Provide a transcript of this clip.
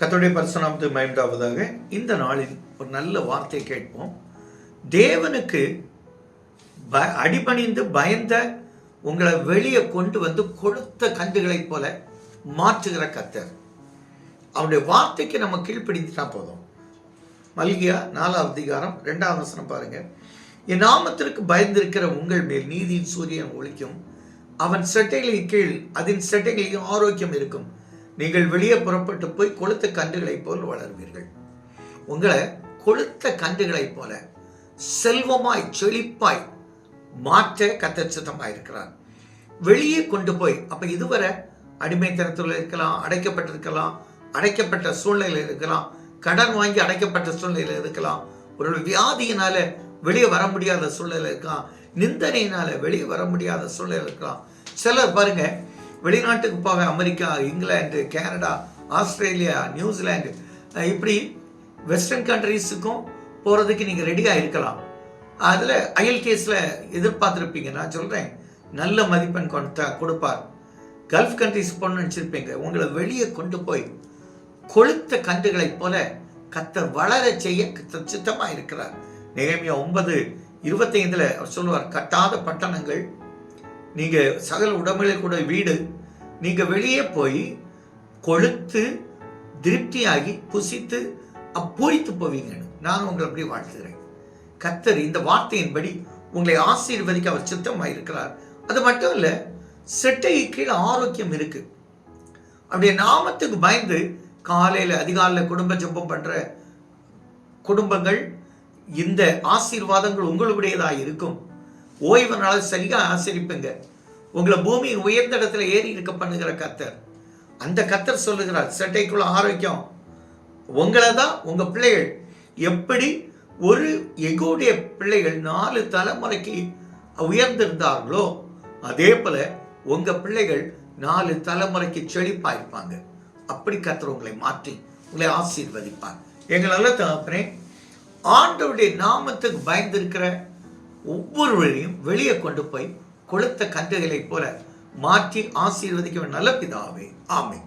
கத்தோடைய பரிசுநாமத்து மயம்தாவதாக இந்த நாளில் ஒரு நல்ல வார்த்தையை கேட்போம். தேவனுக்கு ப அடிபணிந்து பயந்த உங்களை வெளியே கொண்டு வந்து கொளுத்த கண்டுகளைப் போல மாற்றுகிற கத்தர் அவனுடைய வார்த்தைக்கு நம்ம கீழ்ப்பிடித்துட்டா போதும். மல்கியா நாலாவது அதிகாரம் ரெண்டாவது வசனம் பாருங்க. என் நாமத்திற்கு பயந்திருக்கிற உங்கள் மேல் நீதியின் சூரியன் ஒழிக்கும் அவன் செட்டைகளின் கீழ் அதன் செட்டைகளின் ஆரோக்கியம் இருக்கும். நீங்கள் வெளியே புறப்பட்டு போய் கொளுத்த கன்றுகளைப் போல் வளர்வீர்கள். உங்களை கொளுத்த கன்றுகளைப் போல செல்வமாய் செழிப்பாய் மாற்ற கத்தச்சித்தமாய் இருக்கிறார். வெளியே கொண்டு போய் அப்ப இதுவரை அடிமைத்தனத்தில் இருக்கலாம் அடைக்கப்பட்டிருக்கலாம் அடைக்கப்பட்ட சூழ்நிலையில் இருக்கலாம் கடன் வாங்கி அடைக்கப்பட்ட சூழ்நிலையில் இருக்கலாம் ஒரு வியாதியினால வெளியே வர முடியாத சூழ்நிலை இருக்கலாம் நிந்தனையினால வெளியே வர முடியாத சூழ்நிலை இருக்கலாம். சிலர் பாருங்க வெளிநாட்டுக்கு போக America England Canada Australia New Zealand இப்படி வெஸ்டர்ன் கண்ட்ரீஸுக்கும் போகிறதுக்கு நீங்கள் ரெடியாக இருக்கலாம். அதில் அயல் கேஸில் எதிர்பார்த்துருப்பீங்க. நான் சொல்கிறேன் நல்ல மதிப்பெண் கொண்டு கொடுப்பார். கல்ஃப் கண்ட்ரிஸ் போகணும்னு நினச்சிருப்பீங்க. உங்களை வெளியே கொண்டு போய் கொளுத்த கன்றுகளைப் போல கத்தர் வளர செய்ய சித்தமாக இருக்கிறார். நிகழ்மையா ஒன்பது இருபத்தைந்தில் அவர் சொல்லுவார் கட்டாத பட்டணங்கள் நீங்கள் சகல உடம்புகளை கூட வீடு. நீங்கள் வெளியே போய் கொளுத்து திருப்தியாகி புசித்து அப்பூரித்து போவீங்கன்னு நான் உங்களை அப்படி வாழ்த்துகிறேன். கத்தர் இந்த வார்த்தையின்படி உங்களை ஆசீர்வதிக்க அவர் சித்தமாக இருக்கிறார் அது மட்டும் இல்லை செட்டை கீழே ஆரோக்கியம் இருக்கு. அப்படியே நாமத்துக்கு பயந்து காலையில் அதிகாலையில் குடும்ப ஜெபம் பண்ற குடும்பங்கள் இந்த ஆசீர்வாதங்கள் உங்களுடையதாக இருக்கும். ஓய்வு நாள் சரியாக ஆசிரிப்புங்க. உங்களை பூமியின் உயர்ந்த இடத்துல ஏறி இருக்க பண்ணுகிற கத்தர் அந்த கத்தர் சொல்லுகிறார் சட்டைக்குள்ள ஆரோக்கியம். உங்களை தான் உங்கள் பிள்ளைகள். எப்படி? ஒரு எகோடைய பிள்ளைகள் நாலு தலைமுறைக்கு உயர்ந்திருந்தார்களோ அதே போல உங்கள் பிள்ளைகள் நாலு தலைமுறைக்கு செழிப்பாயிருப்பாங்க அப்படி கத்தர் உங்களை மாற்றி உங்களை ஆசீர்வதிப்பார். எங்கள் நல்ல தகப்பனே ஆண்டவருடைய நாமத்துக்கு பயந்திருக்கிற ஒவ்வொருவரையும் வெளியே கொண்டு போய் கொளுத்த கன்றுகளைப் போல மாற்றி ஆசீர்வதிக்க நல்ல பிதாவே. ஆமை